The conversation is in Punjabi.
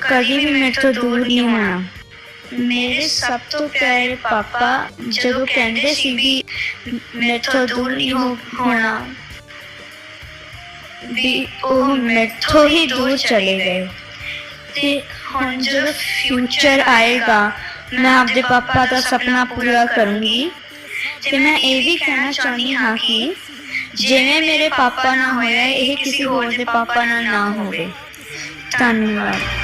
ਕਦੀ ਵੀ ਮੇਰੇ ਤੋਂ ਦੂਰ ਨਹੀਂ ਹੋਣਾ। ਮੇਰੇ ਸਭ ਤੋਂ ਪਿਆਰੇ ਪਾਪਾ ਜਦੋਂ ਕਹਿੰਦੇ ਸੀ ਵੀ ਮੇਰੇ ਤੋਂ ਦੂਰ ਨਹੀਂ ਹੋਣਾ, ਵੀ ਉਹ ਮੇਰੇ ਤੋਂ ਹੀ ਦੂਰ ਚਲੇ ਗਏ। ਤੇ ਹੁਣ ਜਦੋਂ ਫਿਊਚਰ ਆਏਗਾ, ਮੈਂ ਆਪਣੇ ਪਾਪਾ ਦਾ ਸੁਪਨਾ ਪੂਰਾ ਕਰੂੰਗੀ। ਤੇ ਮੈਂ ਇਹ ਵੀ ਕਹਿਣਾ ਚਾਹੁੰਦੀ ਹਾਂ ਕਿ ਜਿਵੇਂ ਮੇਰੇ ਪਾਪਾ ਨਾਲ ਹੋਇਆ, ਇਹ ਕਿਸੇ ਹੋਰ ਦੇ ਪਾਪਾ ਨਾਲ ਨਾ ਹੋਵੇ। ਧੰਨਵਾਦ।